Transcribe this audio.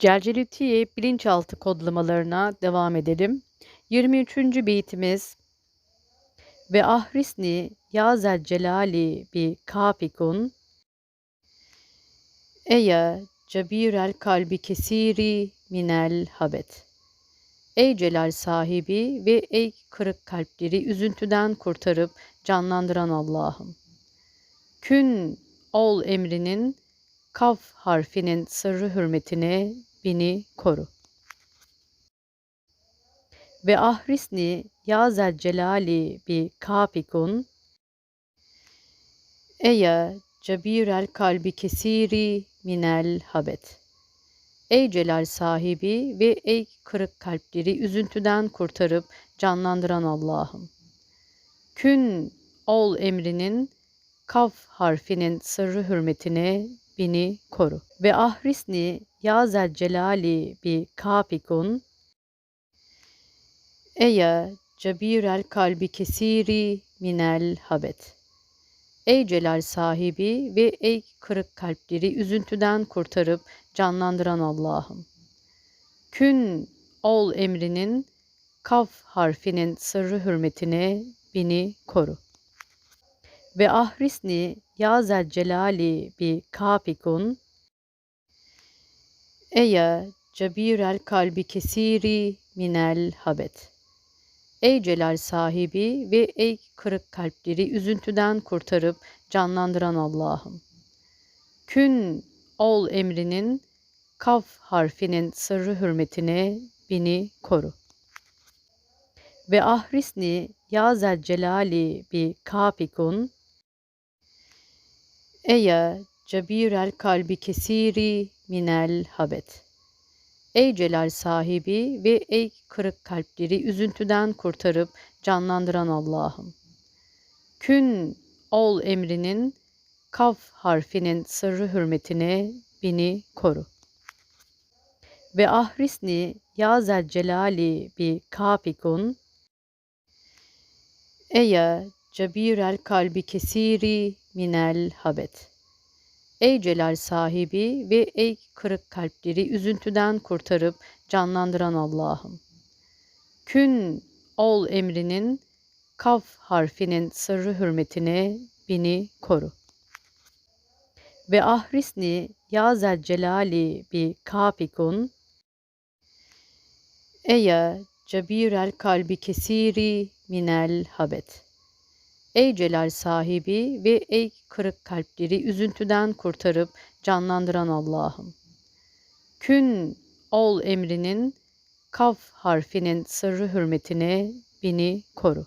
Celcelütiye bilinçaltı kodlamalarına devam edelim. 23. beytimiz ve ahrisni ya zel celali bi kapikun Eya cabirel kalbi kesiri minel habet. Ey celal sahibi ve ey kırık kalpleri üzüntüden kurtarıp canlandıran Allah'ım. Kün ol emrinin kaf harfinin sırrı hürmetine beni koru. Ve ahrisni ya zel celali bi kapikun Eya cabirel kalbi kesiri minel habet. Ey celal sahibi ve ey kırık kalpleri üzüntüden kurtarıp canlandıran Allah'ım. Kün ol emrinin kaf harfinin sırrı hürmetine beni koru. Ve ahrisni ya zel celali bi kapikun Eya cabirel kalbi kesiri minel habet. Ey celal sahibi ve ey kırık kalpleri üzüntüden kurtarıp canlandıran Allah'ım. Kün ol emrinin kaf harfinin sırrı hürmetine beni koru. Ve ahrisni ya zel celali bi kapikun Eya cabirel kalbi kesiri minel habet. Ey celal sahibi ve ey kırık kalpleri üzüntüden kurtarıp canlandıran Allah'ım. Kün ol emrinin kaf harfinin sırrı hürmetine beni koru. Ve ahrisni ya zel celali bi kapikun Eya cabirel kalbi kesiri minel habet. Ey celal sahibi ve ey kırık kalpleri üzüntüden kurtarıp canlandıran Allah'ım. Kün ol emrinin kaf harfinin sırrı hürmetine beni koru. Ve ahrisni ya zel celali bi kapikun Eya cabirel kalbi kesiri minel habet. Ey celal sahibi ve ey kırık kalpleri üzüntüden kurtarıp canlandıran Allah'ım. Kün ol emrinin kaf harfinin sırrı hürmetine beni koru. Ve ahrisni ya zel celali bi kapikun Eya cabirel kalbi kesiri minel habet. Ey celal sahibi ve ey kırık kalpleri üzüntüden kurtarıp canlandıran Allah'ım. Kün ol emrinin kaf harfinin sırrı hürmetine beni koru.